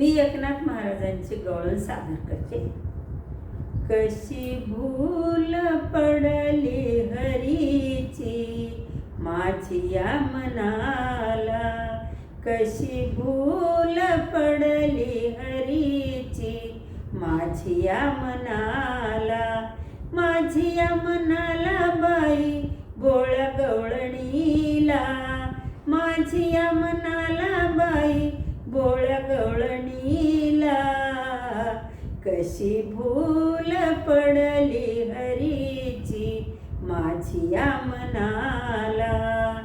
मी एकनाथ महाराजांचे गवळण सादर करते. कशी भूल पडली हरीची माझी या मनाला. कशी भूल पडली हरीची माझी या मनाला. माझी या मनाला बाई गोळ गवळणीला. माझी या मनाला कशी भूल पडली हरीची माझी या मनाला.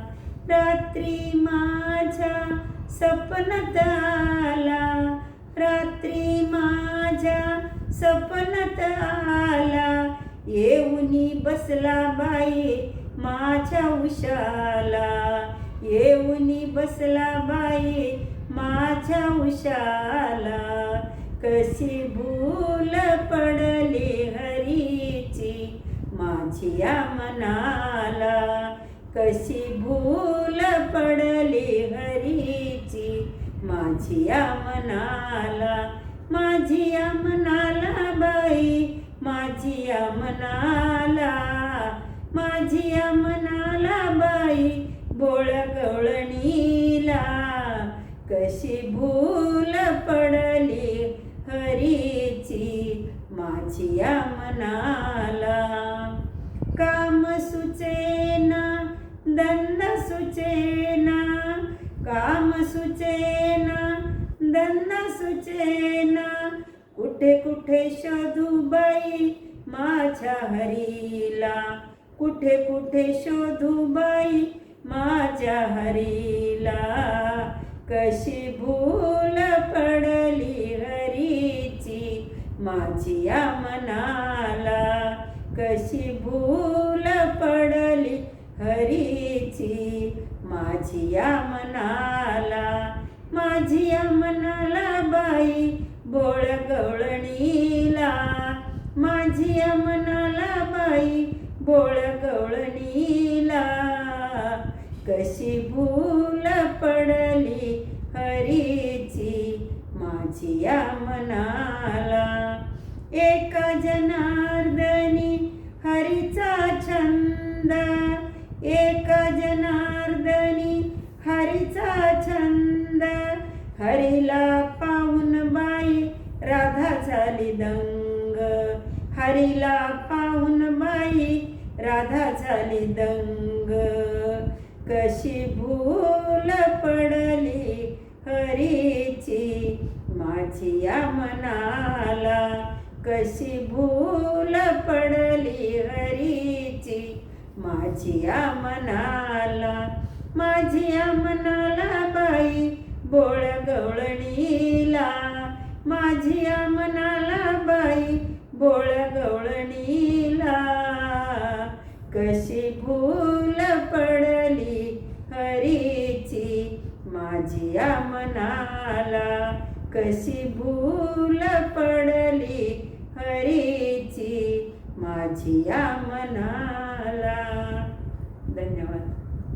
रात्री माझ्या सपनत आला रात्री माझ्या सपनत आला. येऊनी बसला बाई माझ्या उशाला. येऊनी बसला बाई माझ्या उशाला. कशी भूल पडली हरीची माझी मनाला? कशी भूल पडली हरीची माझी मनाला? माझी मनाला बाई माझी मनाला? माझी मनाला बाई बोळ गवळणीला कशी भूल हरीची मनाला. काम सुचेना दंड सुचेना काम सुचेना दंड सुचेना. कुठे कुठे शोधू बाई माझ्या हरीला? कुठे कुठे शोधू बाई माझ्या हरीला? कशी भूल पड माझी या मनाला कशी भूल पडली हरीची? माझी या मनाला माझी या मनाला बाई बोळ गवळणीला माझी या मनाला बाई बोळ गवळणीला कशी भूल पडली हरीची? माझी मना हरीचा छंद. एक जनार्दनी हरीचा छंद. हरीला पाहून बाई राधा झाली दंग. हरीला पाहून बाई राधा झाली दंग. कशी भूल पडली हरीची माझी या मनाला. कशी भूल पडली हरीची? माझी मनाला माझी मनाला बाई बोळ गवळणीला माझी मनाला बाई बोळ गवळणीला कशी भूल पडली हरीची? माझी मनाला कशी भूल पडली हरीची माझी या मनाला. धन्यवाद.